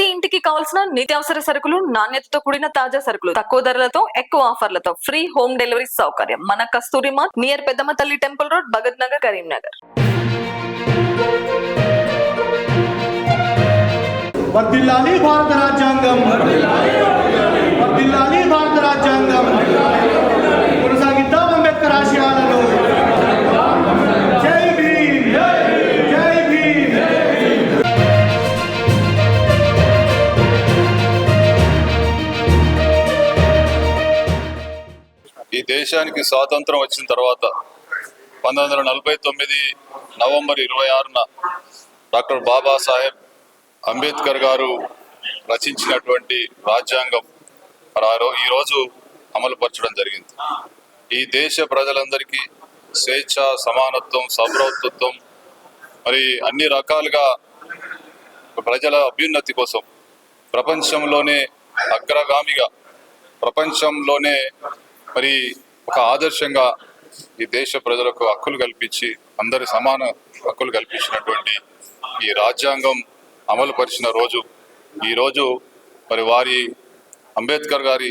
ప్రతి ఇంటికి కావాల్సిన నిత్యావసర సరుకులు నాణ్యతతో కూడిన తాజా సరుకులు. తక్కువ ధరలతో ఎక్కువ ఆఫర్లతో. ఫ్రీ హోమ్ డెలివరీ సౌకర్యం. మన కస్తూరి mart near Peddamma Thalli temple road Bhagat Nagar Karimnagar. భారత రాజ్యాంగం. భారత రాజ్యాంగం. దేశానికి స్వాతంత్రం వచ్చిన తర్వాత పంతొమ్మిది వందల నలభై తొమ్మిది నవంబర్ ఇరవై ఆరున డాక్టర్ బాబాసాహెబ్ అంబేద్కర్ గారు రచించినటువంటి రాజ్యాంగం రో- ఈరోజు అమలుపరచడం జరిగింది. ఈ దేశ ప్రజలందరికీ స్వేచ్ఛ సమానత్వం సౌభ్రతత్వం మరి అన్ని రకాలుగా ప్రజల అభ్యున్నతి కోసం ప్రపంచంలోనే అగ్రగామిగా ప్రపంచంలోనే మరి ఒక ఆదర్శంగా ఈ దేశ ప్రజలకు హక్కులు కల్పించి అందరి సమాన హక్కులు కల్పించినటువంటి ఈ రాజ్యాంగం అమలు పరిచిన రోజు. ఈ రోజు మరి వారి అంబేద్కర్ గారి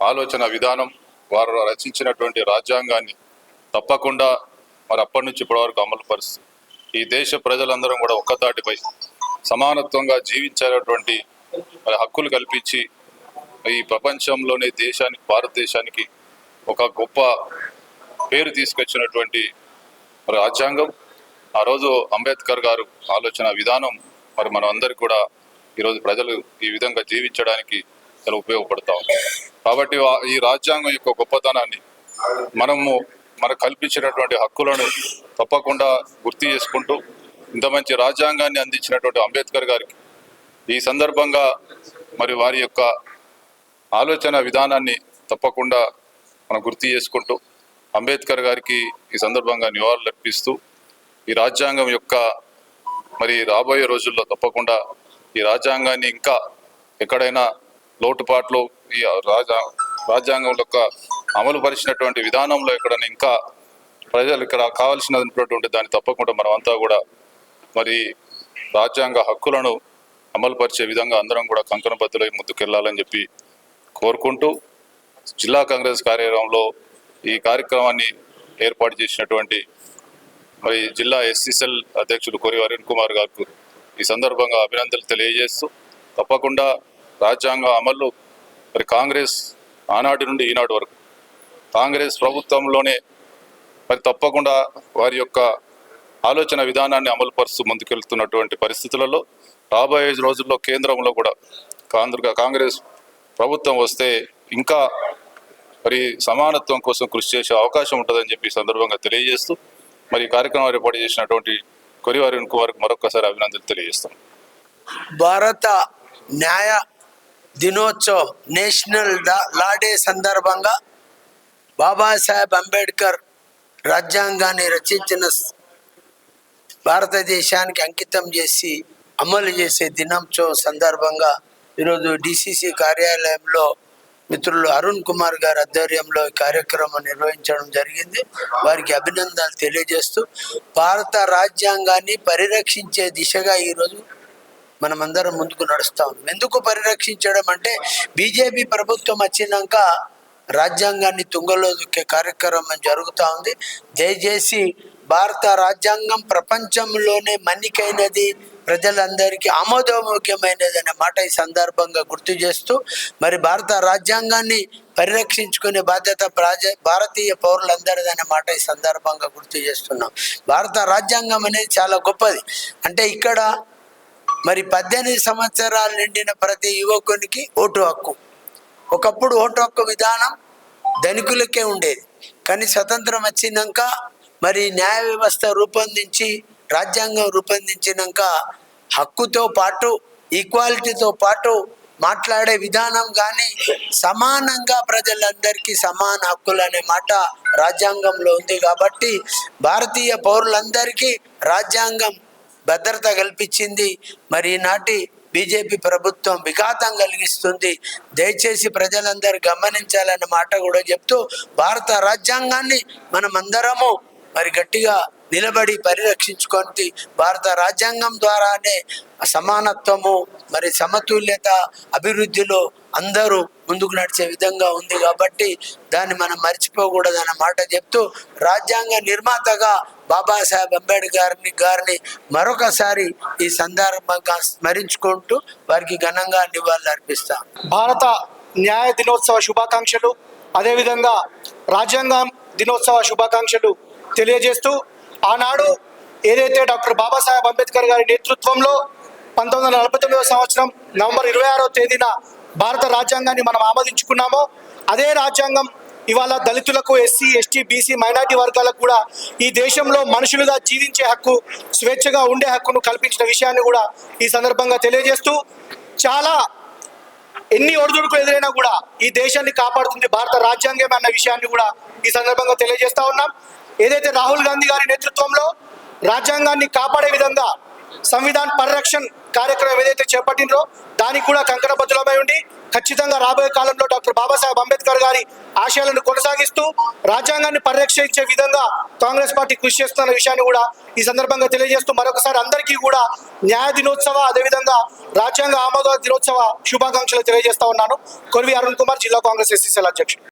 ఆలోచన విధానం వారు రచించినటువంటి రాజ్యాంగాన్ని తప్పకుండా మరి అప్పటి నుంచి ఇప్పటి వరకు అమలు పరుస్తూ ఈ దేశ ప్రజలందరం కూడా ఒక్కతాటిపై సమానత్వంగా జీవించేటటువంటి మరి హక్కులు కల్పించి ఈ ప్రపంచంలోనే దేశానికి భారతదేశానికి ఒక గొప్ప పేరు తీసుకొచ్చినటువంటి రాజ్యాంగం. ఆ రోజు అంబేద్కర్ గారు ఆలోచన విధానం మరి మనం అందరికి కూడా ఈరోజు ప్రజలు ఈ విధంగా జీవించడానికి చాలా ఉపయోగపడతా ఉంది. కాబట్టి ఈ రాజ్యాంగం యొక్క గొప్పతనాన్ని మనము మనకు కల్పించినటువంటి హక్కులను తప్పకుండా గుర్తు చేసుకుంటూ ఇంత మంచి రాజ్యాంగాన్ని అందించినటువంటి అంబేద్కర్ గారికి ఈ సందర్భంగా మరి వారి యొక్క ఆలోచన విధానాన్ని తప్పకుండా మనం గుర్తు చేసుకుంటూ అంబేద్కర్ గారికి ఈ సందర్భంగా నివాళులు అర్పిస్తూ ఈ రాజ్యాంగం యొక్క మరి రాబోయే రోజుల్లో తప్పకుండా ఈ రాజ్యాంగాన్ని ఇంకా ఎక్కడైనా లోటుపాట్లు ఈ రాజా రాజ్యాంగం యొక్క అమలు పరిచినటువంటి విధానంలో ఎక్కడైనా ఇంకా ప్రజలు ఇక్కడ కావాల్సినటువంటి దాన్ని తప్పకుండా మనం అంతా కూడా మరి రాజ్యాంగ హక్కులను అమలుపరిచే విధంగా అందరం కూడా కంకణబద్దులై ముందుకెళ్ళాలని చెప్పి కోరుకుంటూ జిల్లా కాంగ్రెస్ కార్యాలయంలో ఈ కార్యక్రమాన్ని ఏర్పాటు చేసినటువంటి మరి జిల్లా ఎస్సీసెల్ అధ్యక్షుడు కోరి అరుణ్ కుమార్ గారు ఈ సందర్భంగా అభినందనలు తెలియజేస్తూ తప్పకుండా రాజ్యాంగ అమలు మరి కాంగ్రెస్ ఆనాటి నుండి ఈనాటి వరకు. కాంగ్రెస్ ప్రభుత్వంలోనే మరి తప్పకుండా వారి యొక్క ఆలోచన విధానాన్ని అమలుపరుస్తూ ముందుకెళ్తున్నటువంటి పరిస్థితులలో రాబోయే రోజుల్లో కేంద్రంలో కూడా కాంగ్రెస్ ప్రభుత్వం వస్తే ఇంకా మరి సమానత్వం కోసం కృషి చేసే అవకాశం ఉంటుందని చెప్పి సందర్భంగా తెలియజేస్తూ మరి కార్యక్రమం ఏర్పాటు చేసినటువంటి కొరివారి కుమార్కి మరొకసారి అభినందనలు తెలియజేస్తాం. భారత న్యాయ దినోత్సవం నేషనల్ లా డే సందర్భంగా బాబాసాహెబ్ అంబేద్కర్ రాజ్యాంగాన్ని రచించిన భారతదేశానికి అంకితం చేసి అమలు చేసే దినోత్సవం సందర్భంగా ఈరోజు డిసిసి కార్యాలయంలో మిత్రులు అరుణ్ కుమార్ గారి ఆధ్వర్యంలో కార్యక్రమం నిర్వహించడం జరిగింది. వారికి అభినందనలు తెలియజేస్తూ భారత రాజ్యాంగాన్ని పరిరక్షించే దిశగా ఈరోజు మనమందరం ముందుకు నడుస్తా ఉన్నాం. ఎందుకు పరిరక్షించడం అంటే బీజేపీ ప్రభుత్వం వచ్చినాక రాజ్యాంగాన్ని తుంగలో దొక్కే కార్యక్రమం జరుగుతూ ఉంది. దయచేసి భారత రాజ్యాంగం ప్రపంచంలోనే మన్నికైనది ప్రజలందరికీ ఆమోదముఖ్యమైనది అనే మాట ఈ సందర్భంగా గుర్తు చేస్తూ మరి భారత రాజ్యాంగాన్ని పరిరక్షించుకునే బాధ్యత ప్రాజ భారతీయ పౌరులందరిది అనే మాట ఈ సందర్భంగా గుర్తు చేస్తున్నాం. భారత రాజ్యాంగం అనేది చాలా గొప్పది. అంటే ఇక్కడ మరి పద్దెనిమిది సంవత్సరాలు నిండిన ప్రతి యువకునికి ఓటు హక్కు. ఒకప్పుడు ఓటు హక్కు విధానం ధనికులకే ఉండేది. కానీ స్వతంత్రం వచ్చినాక మరి న్యాయ వ్యవస్థ రూపొందించి రాజ్యాంగం రూపొందించినాక హక్కుతో పాటు ఈక్వాలిటీతో పాటు మాట్లాడే విధానం కానీ సమానంగా ప్రజలందరికీ సమాన హక్కులు అనే మాట రాజ్యాంగంలో ఉంది కాబట్టి భారతీయ పౌరులందరికీ రాజ్యాంగం భద్రత కల్పించింది. మరి ఈనాటి బీజేపీ ప్రభుత్వం విఘాతం కలిగిస్తుంది. దయచేసి ప్రజలందరూ గమనించాలన్న మాట కూడా చెప్తూ భారత రాజ్యాంగాన్ని మనం అందరము మరి గట్టిగా నిలబడి పరిరక్షించుకొని భారత రాజ్యాంగం ద్వారానే సమానత్వము మరి సమతుల్యత అభివృద్ధిలో అందరూ ముందుకు నడిచే విధంగా ఉంది కాబట్టి దాన్ని మనం మర్చిపోకూడదన్న మాట చెప్తూ రాజ్యాంగ నిర్మాతగా బాబాసాహెబ్ అంబేద్కర్ గారిని గారిని మరొకసారి ఈ సందర్భంగా స్మరించుకుంటూ వారికి ఘనంగా నివాళులు అర్పిస్తాం భారత న్యాయ దినోత్సవ శుభాకాంక్షలు. అదేవిధంగా రాజ్యాంగం దినోత్సవ శుభాకాంక్షలు తెలియజేస్తూ ఆనాడు ఏదైతే డాక్టర్ బాబాసాహెబ్ అంబేద్కర్ గారి నేతృత్వంలో పంతొమ్మిది వందల నలభై తొమ్మిదవ సంవత్సరం నవంబర్ ఇరవై ఆరో తేదీన భారత రాజ్యాంగాన్ని మనం ఆమోదించుకున్నామో అదే రాజ్యాంగం ఇవాళ దళితులకు ఎస్సీ ఎస్టీ బీసీ మైనార్టీ వర్గాలకు కూడా ఈ దేశంలో మనుషులుగా జీవించే హక్కు స్వేచ్ఛగా ఉండే హక్కును కల్పించిన విషయాన్ని కూడా ఈ సందర్భంగా తెలియజేస్తూ చాలా ఎన్ని ఒడిదుడుకులు ఎదురైనా కూడా ఈ దేశాన్ని కాపాడుతుంది భారత రాజ్యాంగం అన్న విషయాన్ని కూడా ఈ సందర్భంగా తెలియజేస్తా ఉన్నాం. ఏదైతే రాహుల్ గాంధీ గారి నేతృత్వంలో రాజ్యాంగాన్ని కాపాడే విధంగా సంవిధాన్ పరిరక్షణ కార్యక్రమం ఏదైతే చేపట్టినో దానికి కూడా కంకణబద్ధులమై ఉండి ఖచ్చితంగా రాబోయే కాలంలో డాక్టర్ బాబాసాహెబ్ అంబేద్కర్ గారి ఆశయాలను కొనసాగిస్తూ రాజ్యాంగాన్ని పరిరక్షించే విధంగా కాంగ్రెస్ పార్టీ కృషి చేస్తున్న విషయాన్ని కూడా ఈ సందర్భంగా తెలియజేస్తూ మరొకసారి అందరికీ కూడా న్యాయ దినోత్సవ అదేవిధంగా రాజ్యాంగ ఆమోద దినోత్సవ శుభాకాంక్షలు తెలియజేస్తా ఉన్నాను. కొరివి అరుణ్ కుమార్ జిల్లా కాంగ్రెస్ ఎస్సీసీఎల్ అధ్యక్షుడు.